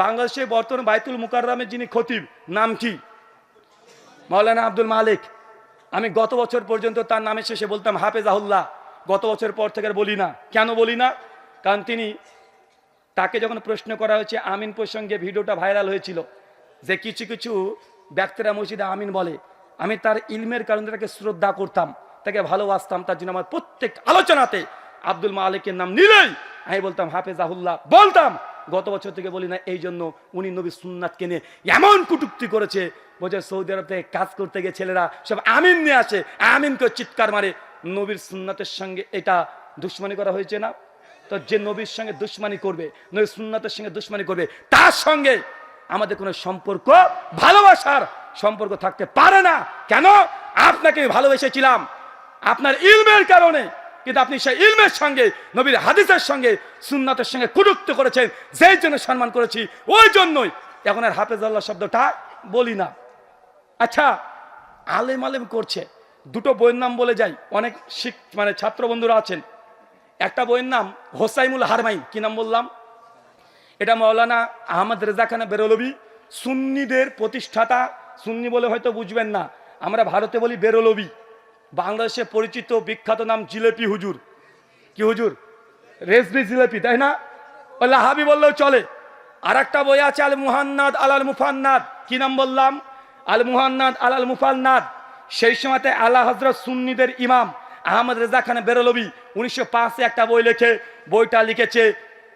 বাংলাদেশে বর্তমান বাইতুল মুকাররামের যিনি খতিব, নাম কি? মাওলানা আব্দুল মালিক। আমি গত বছর পর্যন্ত তার নামের শেষে বলতাম, হাফেজাহুল্লাহ। গত বছর পর থেকে বলি না। কেন বলি না? কারণ তিনি তাকে যখন প্রশ্ন করা হয়েছে, আমিন প্রসঙ্গে ভিডিওটা ভাইরাল হয়েছিল যে কিছু কিছু ব্যক্তিরা মসজিদে আমিন বলে। আমি তার ইলমের কারণে তাকে শ্রদ্ধা করতাম, তাকে ভালোবাসতাম, তার জন্য আমার প্রত্যেক আলোচনাতে আব্দুল মালিকের নাম নিলেই আমি বলতাম, হাফেজাহুল্লাহ। বলতাম গত বছর থেকে বলি না, এই জন্য উনি নবী সুন্নাতকে কেনে এমন কুটুক্তি করেছে বলছে সৌদি আরব থেকে কাজ করতে গিয়ে ছেলেরা সব আমিন নিয়ে আসে, আমিনকে চিৎকার মারে। নবীর সুন্নাতের সঙ্গে এটা দুশ্মনী করা হয়েছে না? তো যে নবীর সঙ্গে দুশ্মনী করবে, নবীর সুন্নাতের সঙ্গে দুশ্মনী করবে, তার সঙ্গে আমাদের কোনো সম্পর্ক, ভালোবাসার সম্পর্ক থাকতে পারে না। কেন? আপনাকে ভালোবেসেছিলাম। আপনার ইলমের কারণে। কিন্তু আপনি সেই ইলমের সঙ্গে, নবীর হাদিসের সঙ্গে, সুন্নাতের সঙ্গে কুটুক্ত করেছেন, যেই জন্য সম্মান করেছি, ওই জন্যই। এখন আর হাফেজ আল্লাহ শব্দটা বলি না। আচ্ছা আলেম আলেম করছে। দুটো বইয়ের নাম বলে যাই। অনেক শিখ মানে ছাত্র বন্ধুরা আছেন। একটা বইয়ের নাম হোসাইমুল হারমাইন। কি নাম বললাম? এটা মৌলানা আহমদ রেজা খানা বেরলবি। সুন্নিদের প্রতিষ্ঠাতা। সুন্নি বলে হয়তো বুঝবেন না। আমরা ভারতে বলি বেরলবি। বাংলাদেশে পরিচিত বিখ্যাত নাম জিলেপি হুজুর। কি হুজুর? রেসবি জিলেপি, তাই না? ও লাহাবি বললেও চলে। আর একটা বই আছে, আল মুহান্নাদ আল আল মুফান্নাদ। কি নাম বললাম? আল মুহান্নাদ আল আল মুফান্নাদ। সেই সময়তে আল্লাহ হজরত সুন্নিদের ইমাম আহমদ রেজা খান বেরলবি, উনিশশো পাঁচে একটা বই লেখে, বইটা লিখেছে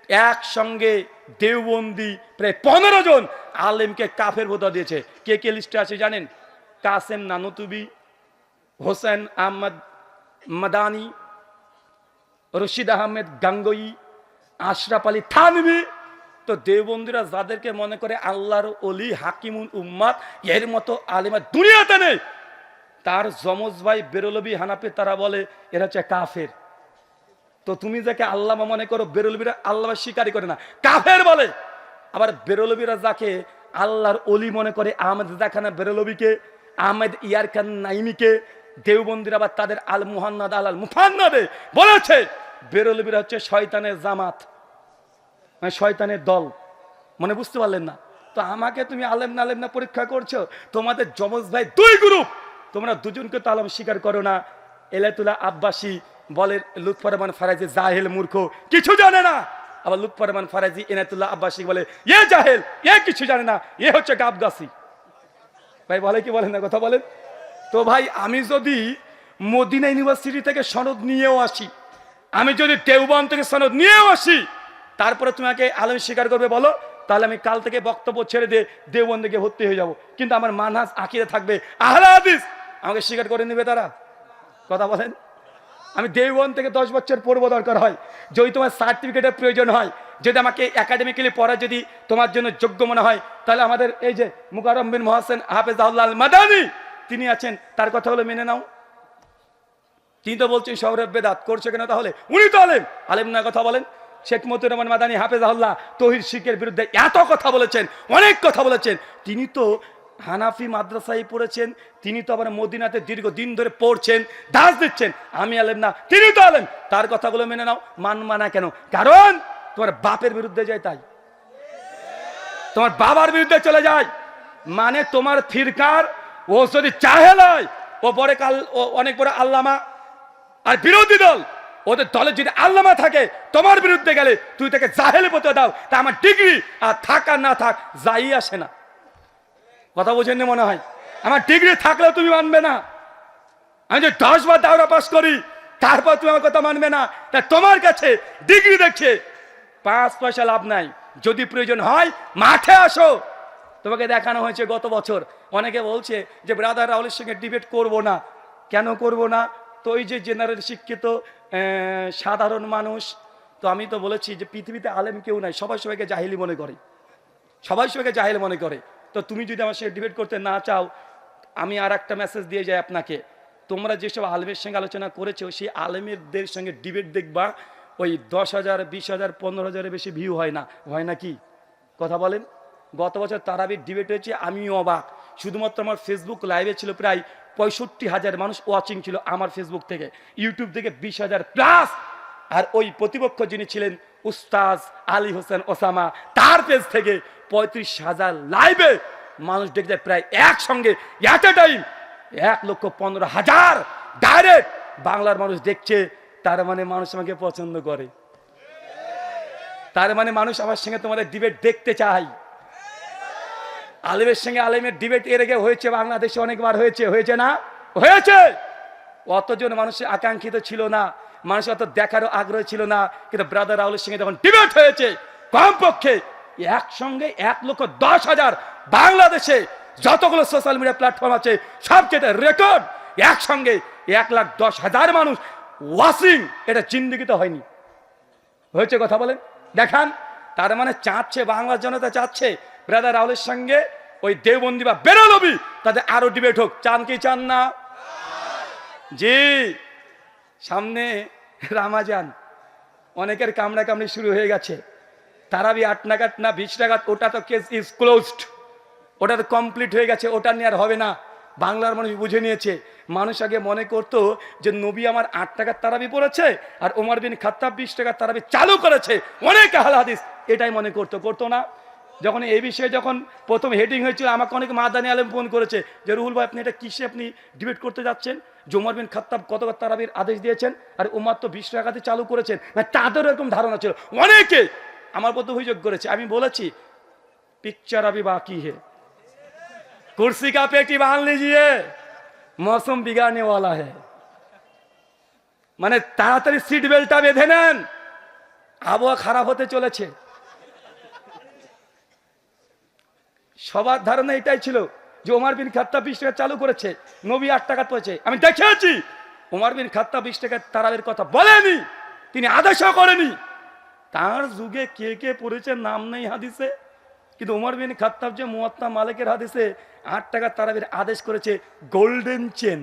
একসঙ্গে দেওবন্দি প্রায় পনেরো জন আলেমকে কাফের বোধা দিয়েছে। কে কে লিস্টে আছে জানেন? কাসেম নানুতুবি হোসেন আহমদ মাদানি, রশিদ আহমেদ গাঙ্গই, আশরাফ আলী থানবি তো দেওবন্দিরা যাদেরকে মনে করে আল্লাহর অলি হাকিমুল উম্মাদ, এর মতো আলিমা দুনিয়াতে নেই। তার যমজ ভাই বেরলবি হানাপে তারা বলে, এরা হচ্ছে কাফের। তো তুমি যাকে আল্লাহ মনে করো, বেরলবিরা আল্লাহ স্বীকারই করে না। কাফের বলে। আবার বেরলবিরা যাকে আল্লাহর অলি মনে করে, আহমেদ জাখানা বেরলবিকে, আহমেদ ইয়ার খান নাইমিকে দেওবন্দির আবার তাদের আল মুহান্নাদ, আল আল মুফান্নাদে বলেছে বেরলবিরা হচ্ছে শয়তানের জামাত মানে শয়তানের দল। মনে বুঝতে পারলেন না? তো আমাকে তুমি আলেম না আলেম না পরীক্ষা করছ, তোমাদের যমজ ভাই দুই গ্রুপ, তোমরা দুজনকে তো আলম স্বীকার করো না। এলাতুল্লাহ আব্বাসী বলে লুৎফর রহমান ফারাজি জাহেল মূর্খ, কিছু জানে না। আবার লুৎফর রহমান ফারাজি এনাতুল্লাহ আব্বাসী বলে, এ জাহেল, এ কিছু জানে না, এ হচ্ছে গাবগাছি ভাই বলে কি বলেন না, কথা বলেন? তো ভাই, আমি যদি মদিনা ইউনিভার্সিটি থেকে সনদ নিয়েও আসি, আমি যদি দেওবন থেকে সনদ নিয়েও আসি, তারপরে তোমাকে আলম স্বীকার করবে বলো, তাহলে আমি কাল থেকে বক্তব্য ছেড়ে দিয়ে দেওবন থেকে ভর্তি হয়ে যাব। কিন্তু আমার মানহাজ আঁকিয়ে থাকবে। আহলা হাদিস! আমাকে স্বীকার করে নেবে তারা। কথা বলেন। আমি দেওবন থেকে দশ বছর পড়ব দরকার হয়। যদি তোমার সার্টিফিকেটের প্রয়োজন হয়, যদি আমাকে একাডেমিক্যালি পড়া যদি তোমার জন্য যোগ্য মনে হয়, তাহলে আমাদের এই যে মুকারম বিন মহাসেন হাফেজ আল্লাহ মাদানি তিনি আছেন, তার কথা হলো মেনে নাও। তিনি তো বলছেন শহরের বেদাত করছে কেন? তাহলে উনি তো আলেম। আলেম না কথা বলেন। শেখ মতুর রহমান মাদানী আল্লাহ তহির শিখের বিরুদ্ধে এত কথা বলেছেন, অনেক কথা বলেছেন। তিনি তো হানাফি মাদ্রাসায় পড়েছেন, তিনি তো আবার মদিনাতে দীর্ঘদিন ধরে পড়ছেন, দাস দিচ্ছেন। আমি আলেম না, তিনি তো আলেম। তার কথাগুলো মেনে নাও, মান মানা কেন? কারণ তোমার বাপের বিরুদ্ধে যায় তাই। তোমার বাবার বিরুদ্ধে চলে যায়। মানে তোমার ফিরকার ও যদি চাহে লয় ও পরে কাল, ও অনেক বড় আল্লামা আর বিরোধী দল, ওদের দলে যদি আল্লামা থাকে, তোমার বিরুদ্ধে গেলে তুই তাকে জাহেলে পথে দাও। তা আমার ডিগ্রি, আর থাক আর না থাক, যাই আসে না। কথা বোঝেননি মনে হয়? আমার ডিগ্রি থাকলেও তুমি মানবে না। আমি যে দশ বার দাওরা পাস করি, তারপর তুমি আমার কথা মানবে না। তা তোমার কাছে ডিগ্রি দেখছে পাঁচ পয়সা লাভ নাই। যদি প্রয়োজন হয়, মাঠে আসো। তোমাকে দেখানো হয়েছে গত বছর। অনেকে বলছে যে ব্রাদার রাহুলের সঙ্গে ডিবেট করব না। কেন করব না? তো ওই যে জেনারেল শিক্ষিত সাধারণ মানুষ, তো আমি তো বলেছি যে পৃথিবীতে আলেম কেউ নাই, সবাই সবাইকে জাহিলি মনে করে। সবাই সবাইকে জাহিল মনে করে। তো তুমি যদি আমার সঙ্গে ডিবেট করতে না চাও, আমি আর একটা মেসেজ দিয়ে যাই আপনাকে। তোমরা যেসব আলেমের সঙ্গে আলোচনা করেছ, সেই আলেমেরদের সঙ্গে ডিবেট দেখবা, ওই দশ হাজার, বিশ হাজার, পনেরো হাজারের বেশি ভিউ হয় না। হয় না কি? কথা বলেন। গত বছর তারাবির ডিবেট হয়েছে, আমিও অবাক। শুধুমাত্র আমার ফেসবুক লাইভে ছিল প্রায় পঁয়ষট্টি হাজার মানুষ ওয়াচিং ছিল আমার ফেসবুক থেকে ইউটিউব থেকে বিশ হাজার প্লাস আর ওই প্রতিপক্ষ যিনি ছিলেন উস্তাজ আলী হোসেন ওসামা, তার পেজ থেকে পঁয়ত্রিশ হাজার লাইভে মানুষ দেখছে প্রায় একসঙ্গে। এ টাইম এক লক্ষ পনেরো হাজার। ডাইরেক্ট বাংলার মানুষ দেখছে, তার মানে মানুষ আমাকে পছন্দ করে। তার মানে মানুষ আমার সঙ্গে তোমাদের ডিবেট দেখতে চায়। আলেমের সঙ্গে আলেমের ডিবেট এর আগে হয়েছে, বাংলাদেশে অনেকবার হয়েছে হয়েছে না? হয়েছে! অতজন মানুষের আকাঙ্ক্ষিত ছিল না মানুষ অত দেখারও আগ্রহ ছিল না, কিন্তু ব্রাদার রাহুলের সঙ্গে যখন ডিবেট হয়েছে, কমপক্ষে একসঙ্গে এক লক্ষ দশ হাজার বাংলাদেশে যতগুলো সোশ্যাল মিডিয়া প্ল্যাটফর্ম আছে, সবচেয়ে রেকর্ড একসঙ্গে এক লাখ দশ হাজার মানুষ ওয়াশিং এটা জিন্দিগিতে হয়নি। হয়েছে কথা বলেন? দেখান। তার মানে চাচ্ছে, বাংলার জনতা চাচ্ছে ব্রাদার রাহুলের সঙ্গে ওই দেওবন্দি বা বেরোলবি তাদের আরও ডিবেট হোক। চান কি চান না? জি। সামনে রামাজান। অনেকের কামড়া কামড়ি শুরু হয়ে গেছে। তারাবি আট নাগাদ না বিশ নাগাদ, ওটা তো কেস ইজ ক্লোজড ওটা তো কমপ্লিট হয়ে গেছে, ওটা নিয়ে আর হবে না। বাংলার মানুষ বুঝে নিয়েছে। মানুষ আগে মনে করতো যে নবী আমার আট টাকার তারাবি পড়েছে আর ওমর বিন খাত্তাব বিশ টাকার তারাবি চালু করেছে। অনেক আহল হাদিস এটাই মনে করতো। করতো না। যখন এই বিষয়ে যখন প্রথম হেডিং হয়েছিল, আমাকে অনেক মাদানি আলম ফোন করেছে যে, রুহুল ভাই, আপনি এটা কিসে আপনি ডিবেট করতে যাচ্ছেন? জুমর বিন খাত্তাব কত তারাবির আদেশ দিয়েছেন? আর উমার তো বিশ্ব আঘাতে চালু করেছেন। না, তাদেরও এরকম ধারণা ছিল। অনেকে আমার প্রতি অভিযোগ করেছে। আমি বলেছি পিকচার আবি বাকি হে। কুর্সি কা একটি বান লিজিয়ে। মৌসুম বিগানেওয়ালা হে। মানে তাড়াতাড়ি সিট বেল্টটা বেঁধে নেন। আবহাওয়া খারাপ হতে চলেছে। সবার ধারণা এটাই ছিল যে ওমার বিন খাত্তা বিশ টাকা চালু করেছে, নবী আট টাকা পড়েছে আমি দেখেছি, ওমার বিন খাত্তা বিশ টাকা তারাবের কথা বলেনি, তিনি আদেশও করেনি। তার যুগে কে কে পড়েছে নাম নেই হাদিসে, কিন্তু ওমর বিন খাত্তাব যে মুয়াত্তা মালিকের হাদিসে আট টাকা তারাবির আদেশ করেছে গোল্ডেন চেন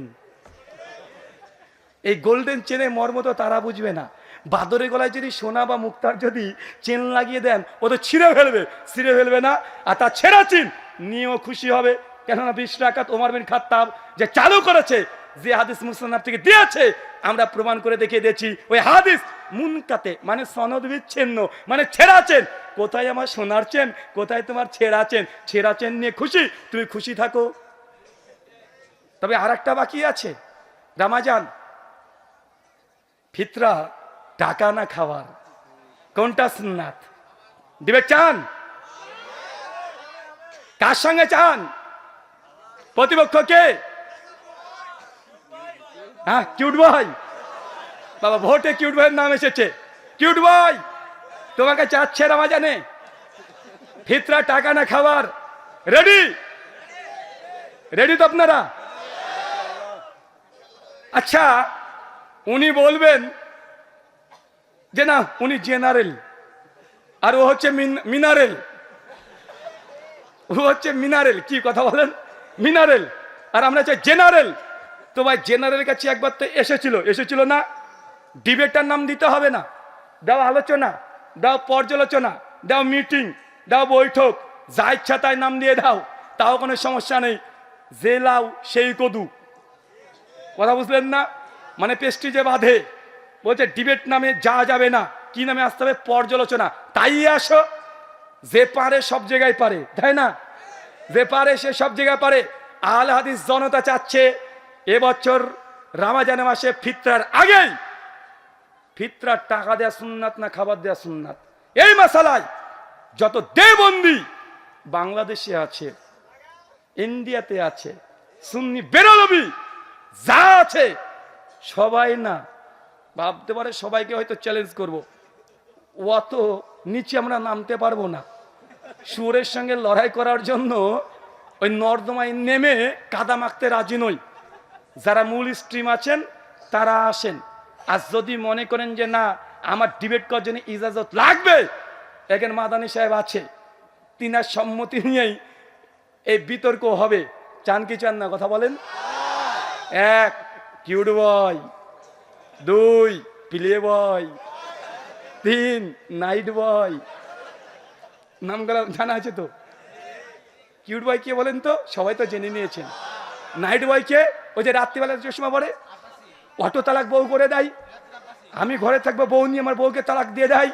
এই গোল্ডেন চেনে মর্ম তো তারা বুঝবে না। বাদরে গলায় যদি সোনা বা মুক্তার যদি চেন লাগিয়ে দেন, ও তো ছিঁড়ে ফেলবে। ছিঁড়ে ফেলবে না, আর তার ছেঁড়া চিন, নিয়েও খুশি হবে। কেননা বিশ টাকাত ওমর বিন খাত্তাব যে চালু করেছে, যে হাদিস মুসলাম থেকে দিয়েছে, আমরা প্রমাণ করে দেখিয়ে দিয়েছি, ওই হাদিস মুনকাতে মানে সনদ বিচ্ছিন্ন মানে ছেঁড়া চেন। কোথায় আমার সোনার চেন? কোথায় তোমার ছেঁড়া চেন? ছেঁড়া চেন নিয়ে খুশি? তুমি খুশি থাকো। তবে আর একটা বাকি আছে। রামাজান, ফিতরা টাকা না খাওয়ার? কোনটা সুন্নাত? দিবে চান? কার সঙ্গে চান? প্রতিপক্ষকে হ্যাঁ কিউট ভাই বাবা, ভোটে কিউট ভাইয়ের নাম এসেছে। কিউট ভাই তোমাকে চাচ্ছে রামাজানে। ফিতরা টাকা না খাবার রেডি? রেডি তো আপনারা? আচ্ছা উনি বলবেন যে না উনি জেনারেল। আর ও হচ্ছে মিনারেল। ও হচ্ছে মিনারেল, কি কথা বলেন? মিনারেল। আর আমরা চাই জেনারেল। তো ভাই, জেনারেলের কাছে একবার তো এসেছিল। এসেছিল না? ডিবেটার নাম দিতে হবে না। দাও আলোচনা, দাও পর্যালোচনা, দাও মিটিং, দাও বৈঠক। যা ইচ্ছা তাই নাম দিয়ে দাও। তাও কোনো সমস্যা নেই। যে লাউ সেই কদু। কথা বুঝলেন না? মানে পেস্টিজে বাঁধে। বলছে, ডিবেট নামে যা যাবে না, কি নামে আসতে হবে পর্যালোচনা। তাই আসো, যে পারে সব জায়গায় পারে, তাই না? যে পারে সে সব জায়গায় পারে। আল হাদিস জনতা চাচ্ছে এবছর রামাজানে মাসে ফিতরার আগেই ফিতরার টাকা দেয়া সুন্নাত না খাবার দেয়া সুন্নাত। এই মশালায় যত দেবন্দি বাংলাদেশে আছে, ইন্ডিয়াতে আছে, সুন্নি বেরোলবি যা আছে, সবাই না ভাবতে পারে সবাইকে হয়তো চ্যালেঞ্জ করব। অত নিচে আমরা নামতে পারব না। সুরের সঙ্গে লড়াই করার জন্য ওই নর্দমায় নেমে কাদা মাখতে রাজি নই। যারা মূল স্ট্রিম আছেন, তারা আসেন। আর যদি মনে করেন যে না, আমার ডিবেট করার জন্য ইজাজত লাগবে, এখানে মাদানি সাহেব আছে। তিনার সম্মতি নিয়েই এই বিতর্ক হবে। চান কি চান না, কথা বলেন? এক, কিউট বয় দুই, প্লে বয়। তিন, নাইট বয়। নামগুলো জানা আছে তো? কিউট বয় কে বলেন তো, সবাই তো জেনে নিয়েছেন। নাইট বয় কে ওই যে রাত্রিবেলা চশমা পরে অটো তালাক বউ করে দেয়। আমি ঘরে থাকব, বউ নিয়ে আমার বউকে তালাক দিয়ে দেয়।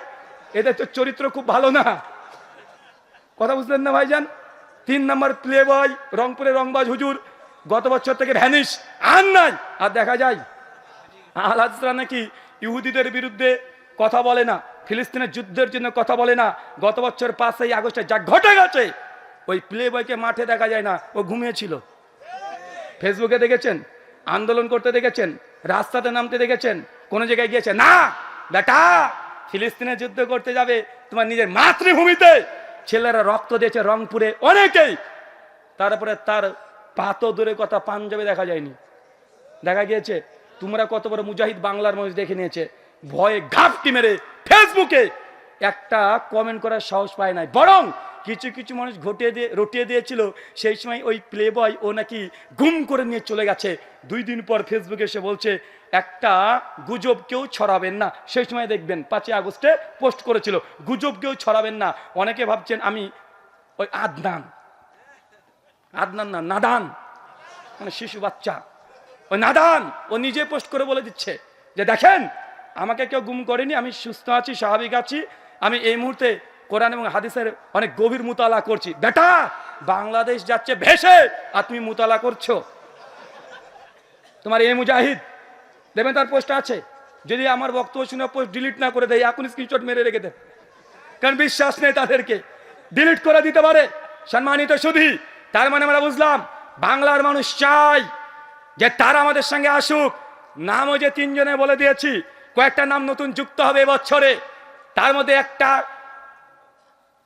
এদের তো চরিত্র খুব ভালো না। কথা বুঝলেন না ভাইজান? তিন নম্বর প্লে বয়, রংপুরের রংবাজ হুজুর, গত বছর থেকে ভ্যানিশ, আর নাই। আর দেখা যায় আলাদা নাকি ইহুদিদের বিরুদ্ধে কথা বলে না, ফিলিস্তিনের যুদ্ধের জন্য কথা বলে না। গত বছর পাঁচই আগস্টে যা ঘটে গেছে, ওই প্লে বয়কে মাঠে দেখা যায় না, ও ঘুমিয়েছিল। ফেসবুকে দেখেছেন, আন্দোলন করতে দেখেছেন, রাস্তাতে নামতে দেখেছেন, কোনো জায়গায় গিয়েছে, না, বেটা, ফিলিস্তিনে যুদ্ধ করতে যাবে তোমার নিজের মাতৃভূমিতে। ছেলেরা রক্ত দিয়েছে রংপুরে অনেকেই। তারপরে তার পাতো দূরের কথা, পাঞ্জাবে দেখা যায়নি। দেখা গিয়েছে তোমরা কত বড় মুজাহিদ বাংলার মানুষ দেখে নিয়েছে? ভয়ে ঘাপটি মেরে ফেসবুকে একটা কমেন্ট করার সাহস পায় নাই। বরং কিছু কিছু মানুষ ঘটিয়ে দিয়ে, রটিয়ে দিয়েছিল, সেই সময় ওই প্লে বয় ও নাকি গুম করে নিয়ে চলে গেছে। দুই দিন পর ফেসবুকে এসে বলছে, একটা গুজব কেউ ছড়াবেন না। সেই সময় দেখবেন পাঁচই আগস্টে পোস্ট করেছিল, গুজব কেউ ছড়াবেন না। অনেকে ভাবছেন আমি ওই আদনান। আদনান না, নাদান। মানে শিশু বাচ্চা। ওই নাদান, ও নিজে পোস্ট করে বলে দিচ্ছে যে, দেখেন, আমাকে কেউ গুম করেনি, আমি সুস্থ আছি, স্বাভাবিক আছি, আমি এই মুহূর্তে কোরআন এবং হাদিসের অনেক গভীর মুতালা করছি। বেটা, বাংলাদেশ যাচ্ছে ভেসে, আর তুমি মুতালা করছ। তোমার এই মুজাহিদ দেবেন তার পোস্ট আছে। যদি আমার বক্তব্য শুনে পোস্ট ডিলিট না করে দেয়, এখন স্ক্রিনশট মেরে রেখে দেন। কারণ বিশ্বাস নেই তাদেরকে। ডিলিট করে দিতে পারে। সম্মানিত শুধু তার মানে আমরা বুঝলাম, বাংলার মানুষ চাই যে তারা আমাদের সঙ্গে আসুক। নামও যে তিনজনে বলে দিয়েছি, কয়েকটা নাম নতুন যুক্ত হবে বছরে তার মধ্যে একটা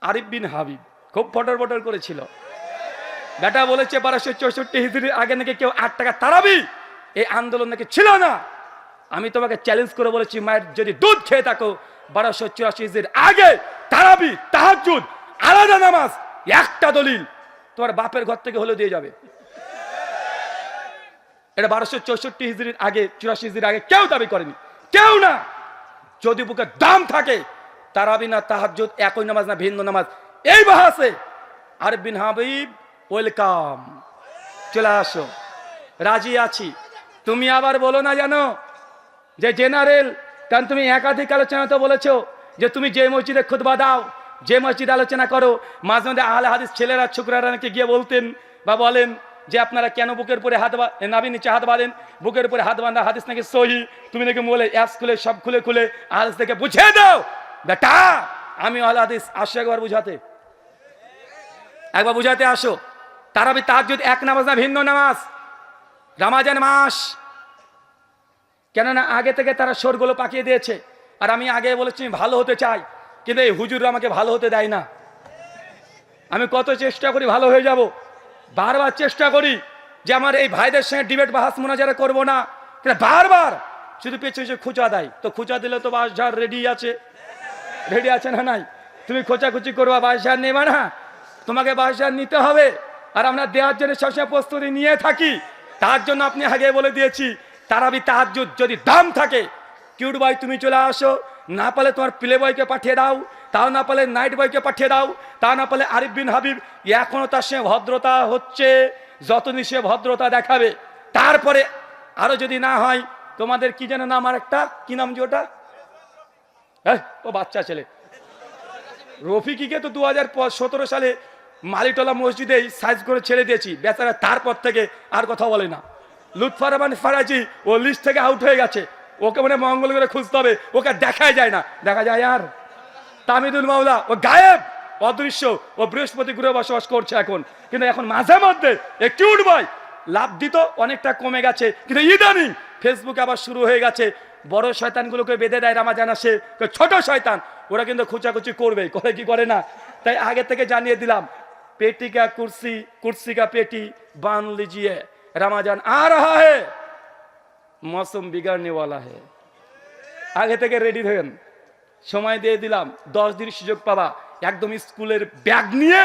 আরিফ বিন হাবিব, খুব ফটর ফটর করেছিল। বেটা বলেছে, বারোশো চৌষট্টি হিজড়ির আগে নাকি কেউ আট টাকা তারাবি? এই আন্দোলন নাকি ছিল না? আমি তোমাকে চ্যালেঞ্জ করে বলেছি, মায়ের যদি দুধ খেয়ে থাকো, বারোশো চুরাশি হিজড়ির আগে তারাবি তাহাজুদ আলাদা নামাজ, একটা দলিল, তোমার বাপের ঘর থেকে হলে দিয়ে যাবে। এটা বারোশো চৌষট্টি হিজড়ির আগে, চুরাশি হিজড়ির আগে কেউ দাবি করেনি। কেউ না। যদি বুকে দাম থাকে, তারাবি না তাহাজ্জুদ, একই নামাজ না ভিন্ন নামাজ, এই বাহাসে আর বিন হাবিব, ওয়েলকাম। চলে আসো। রাজি আছি। তুমি আবার বলো না জানো যে জেনারেল, কারণ তুমি একাধিক আলোচনা তো বলেছ যে তুমি যে মসজিদে খুতবা দাও, যে মসজিদে আলোচনা করো, মাঝে মাঝে আহলে হাদিস ছেলেরা, ছোকরারা নাকি গিয়ে বলতেন বা বলেন যে আপনারা কেন বুকের উপরে হাত নাবি নিচে হাত বাঁধেন? বুকের উপরে হাত বাঁধা হাদিস নাকি সহি? তুমি নাকি বলে অ্যাস খুলে, সব খুলে খুলে হাদিস থেকে বুঝিয়ে দাও। বেটা, আমি আহলে হাদিস আসো একবার বুঝাতে। একবার বুঝাতে আসো। তার যদি এক নামাজ না ভিন্ন নামাজ? রামাজান মাস। কেননা আগে থেকে তারা সোরগুলো পাকিয়ে দিয়েছে। আর আমি আগে বলেছি ভালো হতে চাই, কিন্তু এই হুজুররা আমাকে ভালো হতে দেয় না। আমি কত চেষ্টা করি ভালো হয়ে যাব। বারবার চেষ্টা করি যে আমার এই ভাইদের সঙ্গে ডিবেট বাহাস মোনাজারা করব না। কিন্তু বারবার শুধু পেছনে পেছনে খুচা দেয়। তো খুচা দিলে তো বাসঝাড় রেডি আছে। রেডি আছে না নাই? তুমি খোঁচাখুচি করবা বাসঝাড় নেবা না। তোমাকে বাসঝাড় নিতে হবে। আর আমরা দেওয়ার জন্য সবসময় প্রস্তুতি নিয়ে থাকি। তার জন্য আপনি আগে বলে দিয়েছি, তারাবি তাহার যদি দাম থাকে কিউট বয় তুমি চলে আসো। না পালে তোমার প্লে বয়কে পাঠিয়ে দাও। তাও না পালে নাইট বয়কে পাঠিয়ে দাও তা না পালে আরিফ বিন হাবিব, এখনও তার সে ভদ্রতা হচ্ছে, যতদিন সে ভদ্রতা দেখাবে। তারপরে আরও যদি না হয়, তোমাদের কি যেন নাম আর একটা কি নাম যে ওটা? হ্যাঁ ও বাচ্চা ছেলে। রফিকিকে তো দু হাজার সতেরো সালে মালিটলা মসজিদেই সাইজ করে ছেড়ে দিয়েছি। বেচারা তারপর থেকে আর কথা বলে না। লুৎফা রহমান ফারাজি ও লিস্ট থেকে আউট হয়ে গেছে। ওকে মানে মঙ্গল করে খুঁজতে হবে। ওকে দেখাই যায় না। দেখা যায় আর তামিদুল মাওলা, ও গায়েব, অদৃশ্য, ও বৃহস্পতি গ্রহে বসবাস করছে এখন। কিন্তু এখন মাঝে মধ্যে একটি উঠবাই লাভ দিত, অনেকটা কমে গেছে। কিন্তু ইদানিং ফেসবুকে আবার শুরু হয়ে গেছে। বড় শয়তানগুলোকে বেঁধে দেয় রামাজান আসে ছোট শয়তান, ওরা কিন্তু খুচাখুচি করবে করে কি করে না? তাই আগে থেকে জানিয়ে দিলাম, পেটিকা কুর্সি, কুর্সিকা পেটি বান লিজিয়ে রামাজান আর হে মৌসুম বিগাড়নেওয়ালা হে। আগে থেকে রেডি থাকেন। সময় দিয়ে দিলাম, দশ দিন সুযোগ পাবা। একদম স্কুলের ব্যাগ নিয়ে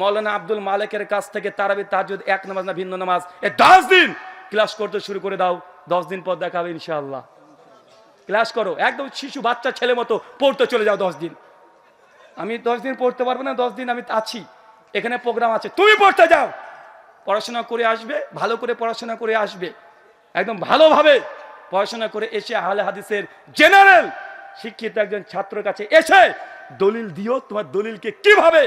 মৌলানা আব্দুল মালিকের কাছ থেকে তারাবি তাজুদ, এক নামাজ না ভিন্ন নামাজ, এ দশ দিন ক্লাস করতে শুরু করে দাও, দশ দিন পর দেখাবে ইনশাল্লাহ ক্লাস করো, একদম শিশু বাচ্চা ছেলে মতো পড়তে চলে যাও দশ দিন। আমি দশ দিন পড়তে পারব না, দশ দিন আমি আছি। এখানে প্রোগ্রাম আছে, তুমি পড়তে যাও। পড়াশোনা করে আসবে, ভালো করে পড়াশোনা করে আসবে। একদম ভালোভাবে পড়াশোনা করে এসে আহলে হাদিসের জেনারেল শিক্ষিত একজন ছাত্র কাছে এসে দলিল দিও, তোমার দলিলকে কীভাবে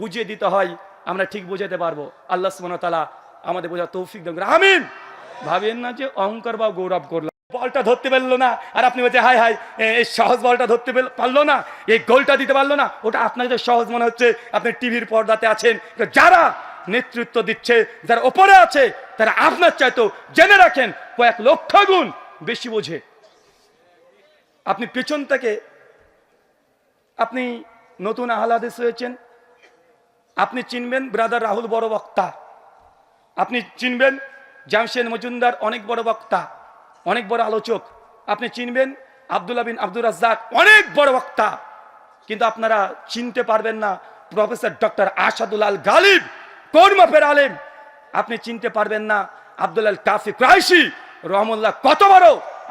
বুঝিয়ে দিতে হয়, আমরা ঠিক বুঝাতে পারব। আল্লাহ ওয়া আমাদের বোঝা তৌফিক দেন আমিন। ভাবেন না যে অহংকার বা গৌরব করলাম। বলটা ধরতে পারল না, আর আপনি বলছে হাই হাই এই সহজ বলটা ধরতে পারল না, এই গোলটা দিতে পারল না। ওটা আপনার কাছে সহজ মনে হচ্ছে, আপনি টিভির পর্দাতে আছেন যারা নেতৃত্ব দিচ্ছে, যারা ওপরে আছে, তারা আপনার চাইতো জেনে রাখেন, কয়েক লক্ষ গুণ বেশি বোঝে। আপনি পেছন থেকে আপনি নতুন আহলাদেশ হয়েছেন। আপনি চিনবেন ব্রাদার রাহুল বড় বক্তা। আপনি চিনবেন জামশেদ মজুমদার অনেক বড় বক্তা, অনেক বড় আলোচক। আপনি চিনবেন আব্দুল্লাহ বিন আব্দুর রাজ্জাক অনেক বড় বক্তা। কিন্তু আপনারা চিনতে পারবেন না, প্রফেসর ডক্টর আসাদুল আল গালিব কোন আলেম? আপনি চিনতে পারবেন না, আব্দুল আল কাফি ক্রাইশি, রহমুল্লাহ কত বড়?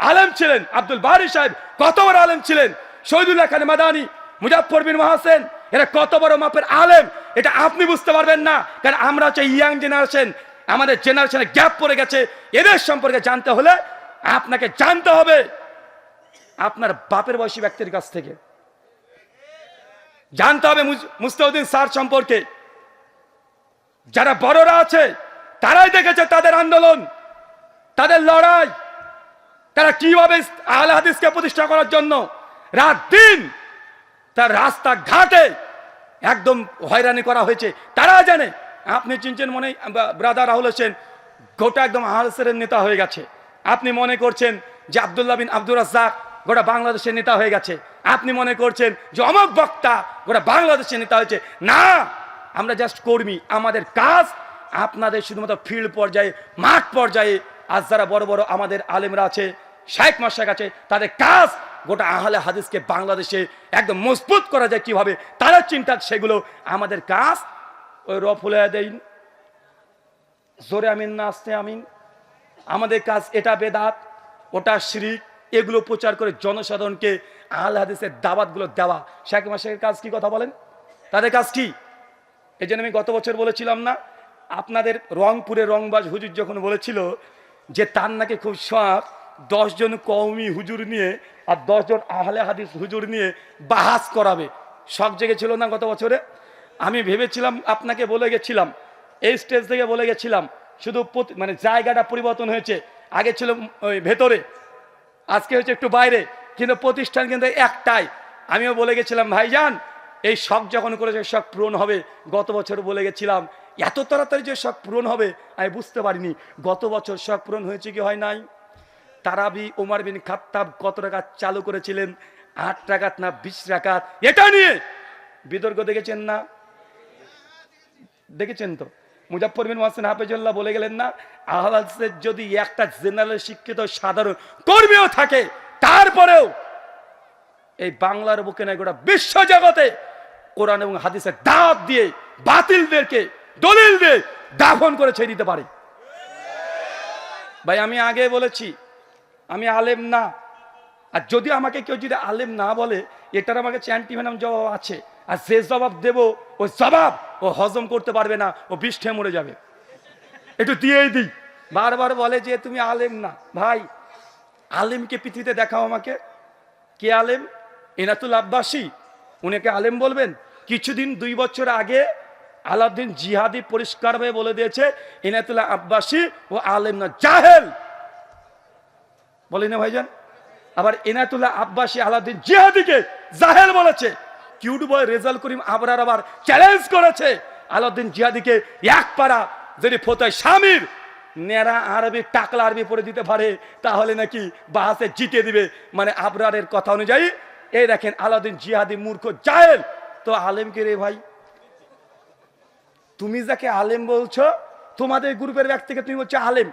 আলেম ছিলেন আব্দুল বারি সাহেব, কত বড় আলেম ছিলেন? শহীদুল্লাহ খান মাদানি মুজাফর বিন মহাসেন, এরা কত বড় মাপের আলেম? এটা আপনি বুঝতে পারবেন না, কারণ আমরা হচ্ছে ইয়াং জেনারেশন, আমাদের জেনারেশনে গ্যাপ পড়ে গেছে। এদের সম্পর্কে জানতে হলে আপনাকে জানতে হবে আপনার বাপের বয়সী ব্যক্তির কাছ থেকে। জানতে হবে মুস্তাউদ্দিন স্যার সম্পর্কে। যারা বড়রা আছে, তারাই দেখেছে তাদের আন্দোলন, তাদের লড়াই। তারা কীভাবে আহলে হাদিসকে প্রতিষ্ঠা করার জন্য রাত দিন তার রাস্তা ঘাটে একদম হয়রানি করা হয়েছে। তারা জানে, আপনি চিনছেন মনে ব্রাদার রাহুল হোসেন গোটা একদম আহলসের নেতা হয়ে গেছে। আপনি মনে করছেন যে আবদুল্লাহ বিন আব্দুর রাজ্জাক গোটা বাংলাদেশের নেতা হয়ে গেছে। আপনি মনে করছেন যে অমক বক্তা গোটা বাংলাদেশের নেতা হয়েছে। না, আমরা জাস্ট কর্মী, আমাদের কাজ আপনাদের শুধুমাত্র ফিল্ড পর্যায়ে, মাঠ পর্যায়ে, আজ যারা বড় বড় আমাদের আলেমরা আছে শাইখ মাসাক আছে তাদের কাজ গোটা আহলে হাদিসকে বাংলাদেশে একদম মজবুত করা যায় কীভাবে? তারা চিন্তা সেগুলো আমাদের কাজ। ওই রফুলে জোরে আমিন না আসতে আমিন। আমাদের কাজ এটা বেদাত, ওটা শিরিক, এগুলো প্রচার করে জনসাধারণকে আহলে হাদিসের দাওয়াতগুলো দেওয়া। শেখ মাসের কাজ কি কথা বলেন? তাদের কাজ কি? এই জন্য আমি গত বছর বলেছিলাম না, আপনাদের রংপুরে রংবাজ হুজুর যখন বলেছিল যে তার নাকি খুব শখ দশজন কওমি হুজুর নিয়ে আর দশজন আহলে হাদিস হুজুর নিয়ে বাহাস করাবে। শখ জেগেছিল না গত বছরে? আমি ভেবেছিলাম আপনাকে বলে গেছিলাম, এই স্টেজ থেকে বলে গেছিলাম, শুধু মানে জায়গাটা পরিবর্তন হয়েছে। আগে ছিল ওই ভেতরে, আজকে হচ্ছে একটু বাইরে, কিন্তু প্রতিষ্ঠান কিন্তু একটাই। আমিও বলে গেছিলাম, ভাইজান, এই শখ যখন করেছে শখ পূরণ হবে। গত বছর বলে গেছিলাম, এত তাড়াতাড়ি যে শখ পূরণ হবে, আমি বুঝতে পারিনি। গত বছর শখ পূরণ হয়েছে কি হয় নাই? তারাবি ওমার বিন খাত্তাব কত টাকা চালু করেছিলেন? আট টাকাত না বিশ টাকাত এটা নিয়ে বিতর্ক দেখেছেন না? দেখেছেন তো? মুজাফর বিন মোহাসেন হাফেজুল্লাহ বলে গেলেন না আহলাদের যদি একটা জেনারেল শিক্ষিত সাধারণ কর্মীও থাকে, তারপরেও এই বাংলার বুকে নয় গোটা বিশ্ব জগতে কোরআন এবং হাদিসের দাঁত দিয়ে বাতিলদেরকে দলিল দিয়ে দাফন করে ছেড়ে দিতে পারে। ভাই, আমি আগে বলেছি আমি আলেম না। আর যদি আমাকে কেউ যদি আলেম না বলে, এটার আমাকে চ্যান্টিভেনাম জবাব আছে। আর যে জবাব দেব, ও জবাব ও হজম করতে পারবে না, ও বিষ্ঠে মরে যাবে। একটু দিয়েই দিই। বারবার বলে যে তুমি আলেম না। ভাই, আলেমকে পৃথিবীতে দেখাও আমাকে। কে আলেম? এনাতুল আব্বাসী। উনাকে আলেম বলবেন? কিছুদিন, দুই বছর আগে আলাউদ্দিন জিহাদি পরিষ্কারভাবে বলে দিয়েছে এনাতুল্লাহ আব্বাসী ও আলেম না। জাহেল! বলি না ভাইজান। আবার এনাতুল্লাহ আব্বাসী আলাউদ্দিন জিহাদিকে জাহেল বলেছে। কিউট বয় রেজাল করিম আবরার আবার চ্যালেঞ্জ করেছে। আলাউদ্দিন জিহাদিকে এক পাড়া যদি ফোতায় স্বামীর নেড়া আরবি, টাকলা আরবি পরে দিতে পারে, তাহলে নাকি বাহাসে জিতে দিবে। মানে আবরারের কথা অনুযায়ী, এই দেখেন আলাউদ্দিন জিহাদি মূর্খ জাহেল। তো আলেমকে রে ভাই? তুমি যাকে আলেম বলছো, তোমাদের গ্রুপের ব্যক্তিকে তুমি বলছো আলেম।